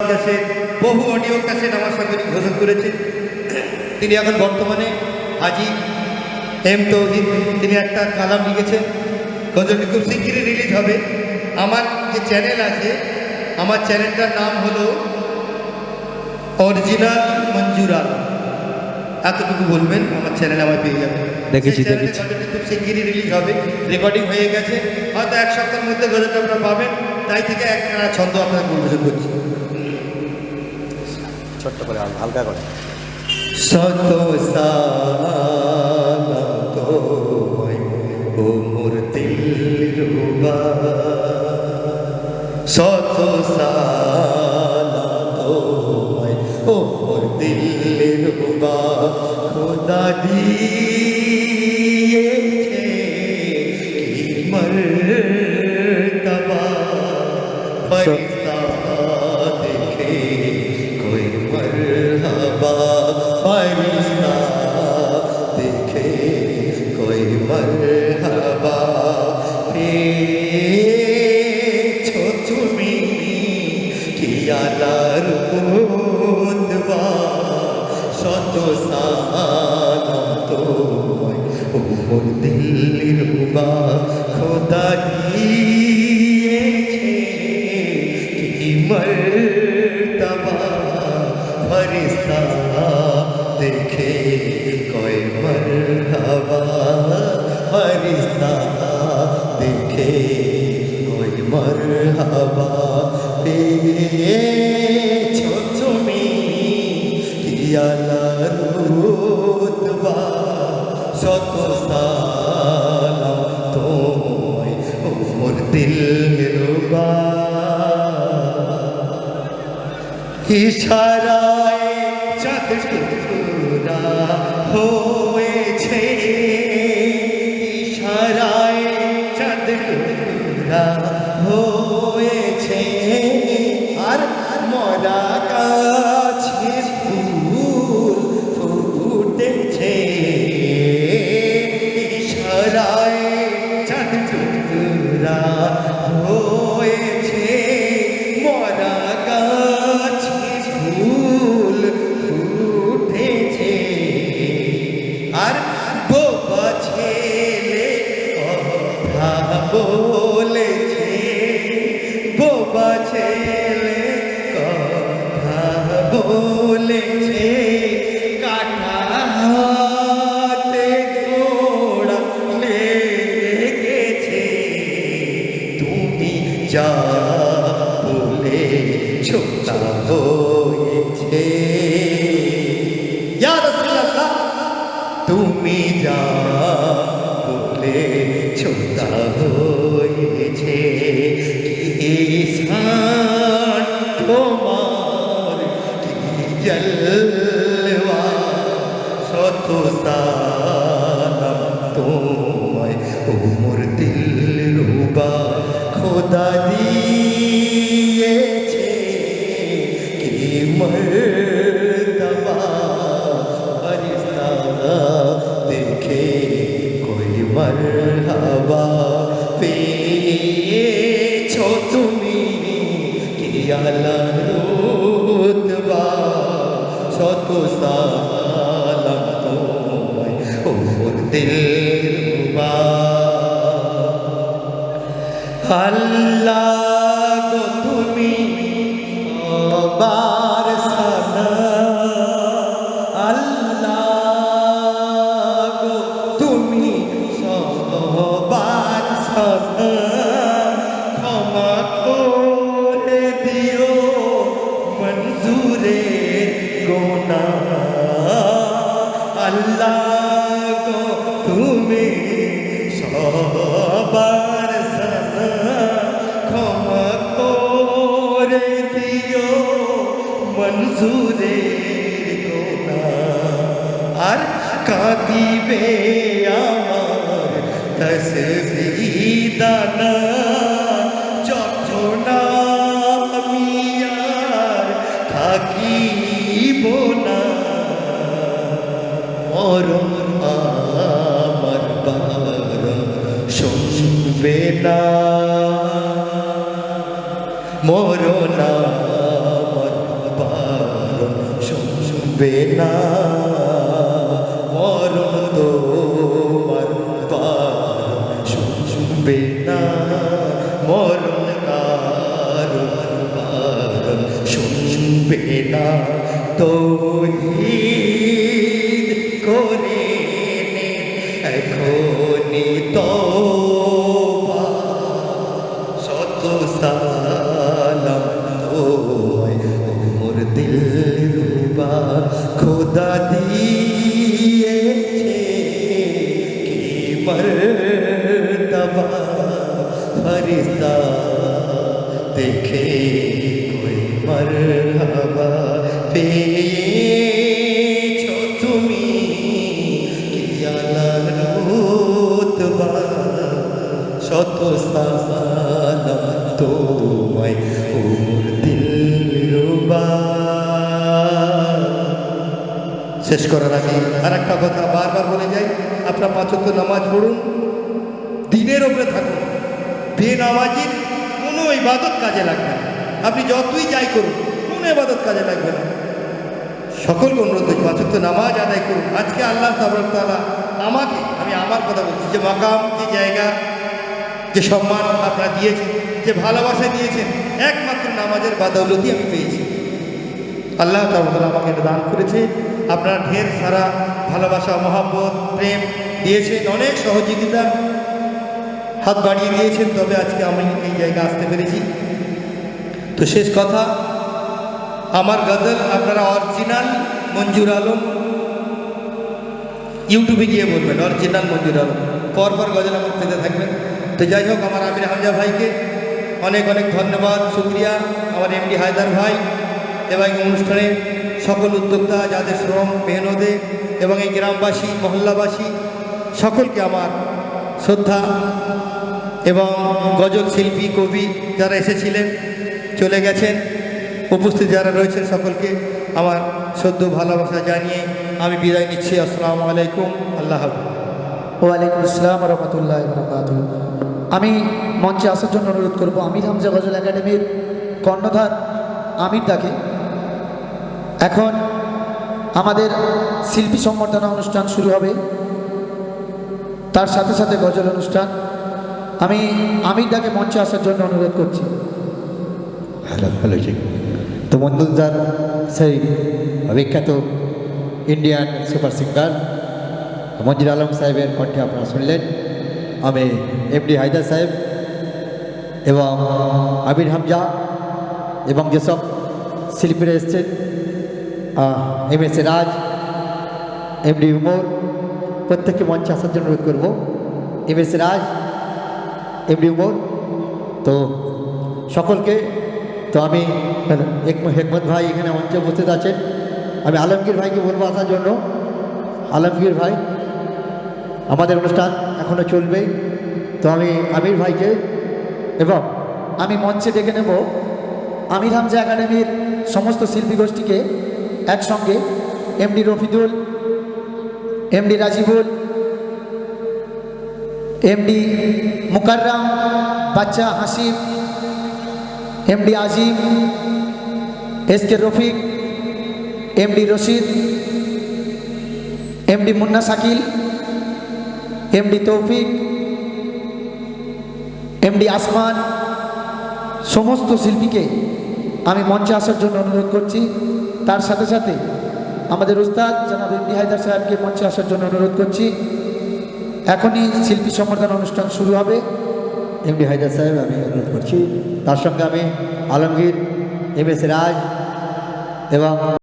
Cassette বহু audio cassette আমার সঙ্গে ঘোষণ করেছে। তিনি এখন বর্তমানে হাজি এম তৌহিদ। তিনি একটা কালাম লিখেছেন। গজলটি খুব শিগগিরই রিলিজ হবে। আমার যে চ্যানেল আছে আমার চ্যানেলটার নাম হলো অরিজিনাল মঞ্জুরা। এতটুকু বলবেন আমার চ্যানেল আমার পেয়ে যাবেন। দেখেছি, দেখেছি। খুব শিগগিরই রিলিজ হবে। রেকর্ডিং হয়ে গেছে। হয়তো এক সপ্তাহের মধ্যে গজলটা আপনারা পাবেন। তাই থেকে একটা ছন্দ আপনার পরিবেশন করছি। ছোট্ট করে হালকা করে। শত মোর দিলরুবা শত সালাম তোমায় ও মোর দিলরুবা খোদা দিয়েছে কি মর্তবা। সালাম তোমায় ও মোর দিল্লির রুবা খোদা দিয়েছে কি মর্তবা ফরিস্তা দেখে কয় মরহবা ফরিস্তা ইশারায় বলেছে, বোবা ছেলে কথা বলেছে কাটা হাতে ঘোড়া লেগেছে। তুমি যা বলে ছোটা হয়েছে। তুমি যা বলে ছোটা হয়েছে। শত সালাম তোমায় ও আল্লাহ মঞ্জুরে আর কাঁদিবে আমার তসবি দানা যখন আমি আর থাকিব না। মরণ আমার বারণ শুনবে না। মরণ শুনবে না। মরণ তোমার বারণ শুনবে না। মরণ কার বারণ শুনবে না। তৌহিদ খোদা দিয়েছে কি মর্তবা ফরিস্তা দেখে কই মরহবা পেয়েছ তুমি কি আলা রুতবা শত সালাম শেষ করার আগে আর একটা কথা বারবার বলে যাই, আপনার পাঁচত্ব নামাজ পড়ুন, দিনের ওপরে থাকুন। বেনামাজির কোনো ইবাদত কাজে লাগবে না। আপনি যতই যাই করুন, কোনো ইবাদত কাজে লাগবে না। সকলকে অনুরোধ করছি পাঁচত্ব নামাজ আদায় করুন। আজকে আল্লাহ তালা আমাকে, আমি আমার কথা বলছি, যে মাকাম, যে জায়গা, যে সম্মান আপনারা দিয়েছেন, যে ভালোবাসা দিয়েছেন, একমাত্র নামাজের বাদৌলতি আমি পেয়েছি। আল্লাহ তালা আমাকে এটা দান করেছে। আপনারা ঢের সারা ভালোবাসা, মহাব্বত, প্রেম দিয়েছেন, অনেক সহযোগিতা হাত বাড়িয়ে দিয়েছেন, তবে আজকে আমি এই জায়গায় আসতে পেরেছি। তো শেষ কথা, আমার গজল আপনারা অরিজিনাল মঞ্জুর আলম ইউটিউবে গিয়ে বলবেন অরিজিনাল মঞ্জুর আলম। পরপর গজল আমার পেতে থাকবেন। তো যাই হোক, আমার আমির হামজা ভাইকে অনেক অনেক ধন্যবাদ, শুক্রিয়া। আমার এমডি হায়দার ভাই এবং এই অনুষ্ঠানে সকল উদ্যোক্তা, যাদের শ্রম, মেহনতে এবং এই গ্রামবাসী, মহল্লাবাসী, সকলকে আমার শ্রদ্ধা এবং গজল শিল্পী, কবি যারা এসেছিলেন, চলে গেছেন, উপস্থিত যারা রয়েছেন সকলকে আমার সদ্য ভালোবাসা জানিয়ে আমি বিদায় নিচ্ছি। আসসালামু আলাইকুম। আল্লাহ ওয়ালাইকুম আসসালাম রহমতুল্লাহ বরকাত আমি মঞ্চে আসার জন্য অনুরোধ করব আমির হামজা গজল একাডেমির কর্ণধার আমির দাকে এখন আমাদের শিল্পী সম্বর্ধনা অনুষ্ঠান শুরু হবে। তার সাথে সাথে গজল অনুষ্ঠান। আমি আমির দাকে মঞ্চে আসার জন্য অনুরোধ করছি। হ্যালো হ্যালো, জি। তো মন্দুলদার সেই বিখ্যাত Indian super singer Manjur Alam সাহেবের কণ্ঠে আপনারা শুনলেন। আমি এমডি হায়দার সাহেব এবং আবির হামজা এবং যেসব শিল্পীরা এসছেন M S Raj MD Umar, প্রত্যেককে মঞ্চে আসার জন্য অনুরোধ করব। M S Raj MD Umar, তো সকলকে, তো আমি হেকম- হেকমত ভাই এখানে মঞ্চে উপস্থিত আছেন। আমি আলমগীর ভাইকে বলব আসার জন্য। আলমগীর ভাই, আমাদের অনুষ্ঠান এখনও চলবেই তো আমি আমির ভাইকে এবং আমি মঞ্চে ডেকে নেব। আমির হামজা একাডেমির সমস্ত শিল্পী গোষ্ঠীকে একসঙ্গে MD Rafidul MD Rajibul MD Mukarram, বাচ্চা Hasib MD Azim, S K Rafiq MD Rashid MD Munna Shakil MD Taufiq MD Asman, সমস্ত শিল্পীকে আমি মঞ্চে আসার জন্য অনুরোধ করছি। তার সাথে সাথে আমাদের উস্তাদ জনাব এমডি হায়দার সাহেবকে মঞ্চে আসার জন্য অনুরোধ করছি। এখনই শিল্পী সম্বর্ধনা অনুষ্ঠান শুরু হবে। এমডি হায়দার সাহেব, আমি অনুরোধ করছি। তার সঙ্গে আমি আলমগীর, এম এস রাজ এবং